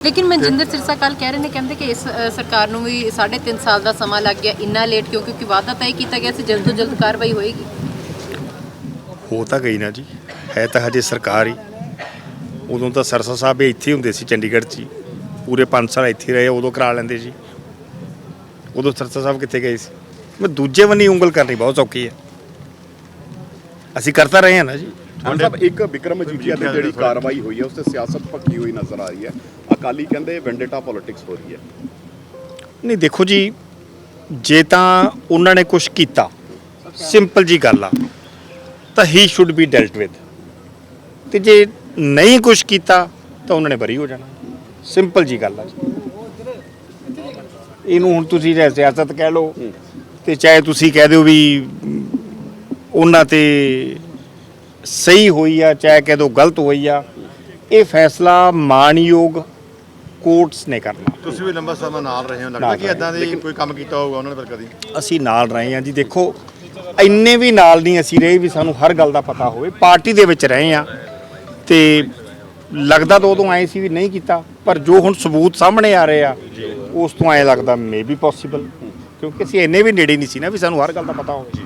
ਲੇਕਿਨ ਮਨਜਿੰਦਰ ਸਿਰਸਾ ਕੱਲ ਕਹਿ ਰਹੇ ਨੇ ਕਹਿੰਦੇ ਕਿ ਇਸ ਅ, ਸਰਕਾਰ ਨੂੰ ਵੀ 3.5 ਸਾਲ ਦਾ ਸਮਾਂ ਲੱਗ ਗਿਆ ਇੰਨਾ ਲੇਟ ਕਿਉਂ? ਕਿਉਂਕਿ ਵਾਅਦਾ ਤੈਅ ਕੀਤਾ ਗਿਆ ਸੀ ਜਲਦ ਤੋਂ ਜਲਦ ਕਾਰਵਾਈ ਹੋਏਗੀ। ਹੋ ਤਾਂ ਗਈ ਨਾ ਜੀ। ਹੈ ਤਾਂ ਹਜੇ ਸਰਕਾਰ ਹੀ। ਉਦੋਂ ਤਾਂ ਸਰਸਾ ਸਾਹਿਬ ਇੱਥੇ ਹੀ ਹੁੰਦੇ ਸੀ ਚੰਡੀਗੜ੍ਹ 'ਚ ਹੀ। ਪੂਰੇ 5 ਸਾਲ ਇੱਥੇ ਰਹੇ ਉਦੋਂ ਕਰਾ ਲੈਂਦੇ ਜੀ ਉਦੋਂ ਸਰਸਾ ਸਾਹਿਬ ਕਿੱਥੇ ਗਏ ਸੀ? ਮੈਂ ਦੂਜੇ ਬੰਨੀ ਉਂਗਲ ਕਰਨੀ ਬਹੁਤ ਔਖੀ ਹੈ। ਅਸੀਂ ਕਰਤਾ ਰਹੇ ਹਾਂ ਨਾ ਜੀ। ਹਾਂ ਸਾਹਿਬ ਇੱਕ ਵਿਕਰਮ ਮਜੀਠੀਆ ਤੇ ਜਿਹੜੀ ਕਾਰਵਾਈ ਹੋਈ ਹੈ ਉਸ ਤੇ ਸਿਆਸਤ ਪੱਕੀ ਹੋਈ ਨਜ਼ਰ ਆ ਰਹੀ ਹੈ। ਅਕਾਲੀ ਕਹਿੰਦੇ ਵੈਂਡੇਟਾ ਪੋਲਿਟਿਕਸ ਹੋ ਰਹੀ ਹੈ। ਨਹੀਂ ਦੇਖੋ ਜੀ ਜੇ ਤਾਂ ਉਹਨਾਂ ਨੇ ਕੁਝ ਕੀਤਾ ਸਿੰਪਲ ਜੀ ਗੱਲ ਆ ਤਾਂ ਹੀ ਸ਼ੁੱਡ ਬੀ ਡੈਲਟ ਵਿਦ ਤੇ ਜੇ ਨਹੀਂ ਕੁਝ ਕੀਤਾ ਤਾਂ ਉਹਨਾਂ ਨੇ ਬਰੀ ਹੋ ਜਾਣਾ। ਸਿੰਪਲ ਜੀ ਗੱਲ ਆ ਜੀ। ਇਹਨੂੰ ਹੁਣ ਤੁਸੀਂ ਸਿਆਸਤ ਕਹਿ ਲਓ ਤੇ ਚਾਹੇ ਤੁਸੀਂ ਕਹਿ ਦਿਓ ਵੀ ਉਹਨਾਂ ਤੇ ਸਹੀ ਹੋਈ ਆ ਚਾਹੇ ਕਹਿ ਦਿਓ ਗਲਤ ਹੋਈ ਆ ਇਹ ਫੈਸਲਾ ਮਾਨਯੋਗ ਕੋਰਟਸ ਨੇ ਕਰਨਾ। ਤੁਸੀਂ ਵੀ ਲੰਬਾ ਸਮਾਂ ਨਾਲ ਰਹੇ ਹੋ ਲੱਗਦਾ ਕਿ ਇਦਾਂ ਦੇ ਕੋਈ ਕੰਮ ਕੀਤਾ ਹੋਊਗਾ ਉਹਨਾਂ ਨੇ ਪਰ ਕਦੀ? ਅਸੀਂ ਨਾਲ ਰਹੇ ਹਾਂ ਜੀ। ਦੇਖੋ ਇੰਨੇ ਵੀ ਨਾਲ ਨਹੀਂ ਅਸੀਂ ਰਹੇ ਵੀ ਸਾਨੂੰ ਹਰ ਗੱਲ ਦਾ ਪਤਾ ਹੋਵੇ। ਪਾਰਟੀ ਦੇ ਵਿੱਚ ਰਹੇ ਹਾਂ ਤੇ ਲੱਗਦਾ ਤਾਂ ਉਦੋਂ ਆਏ ਸੀ ਵੀ ਨਹੀਂ ਕੀਤਾ ਪਰ ਜੋ ਹੁਣ ਸਬੂਤ ਸਾਹਮਣੇ ਆ ਰਹੇ ਆ ਉਸ ਤੋਂ ਐ ਲੱਗਦਾ ਮੇ ਵੀ ਪੋਸੀਬਲ ਕਿਉਂਕਿ ਅਸੀਂ ਇੰਨੇ ਵੀ ਨੇੜੇ ਨਹੀਂ ਸੀ ਨਾ ਵੀ ਸਾਨੂੰ ਹਰ ਗੱਲ ਦਾ ਪਤਾ ਹੋਵੇ।